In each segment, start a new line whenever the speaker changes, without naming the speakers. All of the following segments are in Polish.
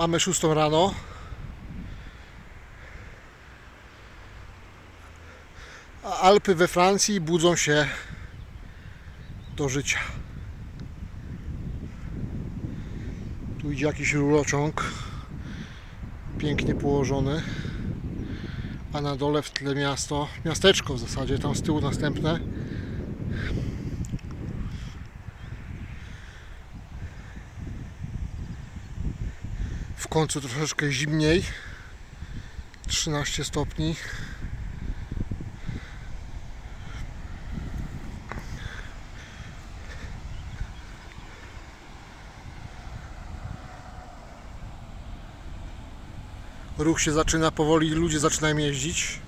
Mamy 6 rano. A Alpy we Francji budzą się do życia. Tu idzie jakiś rurociąg, pięknie położony, a na dole w tle miasto, miasteczko w zasadzie, tam z tyłu następne. W końcu troszeczkę zimniej, 13 stopni. Ruch się zaczyna powoli, ludzie zaczynają jeździć.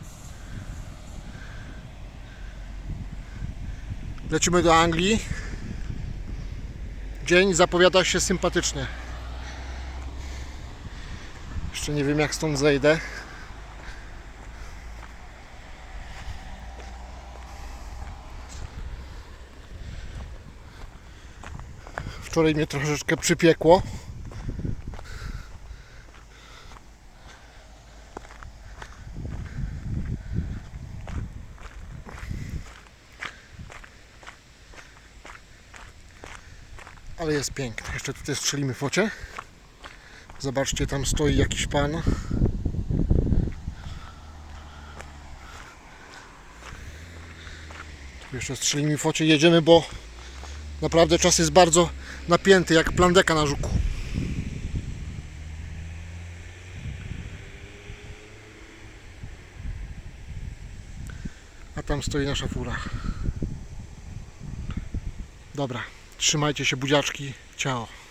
Lecimy do Anglii. Dzień zapowiada się sympatycznie. Jeszcze nie wiem jak stąd zejdę. Wczoraj mnie troszeczkę przypiekło. Ale jest piękne. Jeszcze tutaj strzelimy focie. Zobaczcie, tam stoi jakiś pan. Jeszcze strzelimy focie. Jedziemy, bo naprawdę czas jest bardzo napięty, jak plandeka na żuku. A tam stoi nasza fura. Dobra, trzymajcie się buziaczki. Ciao.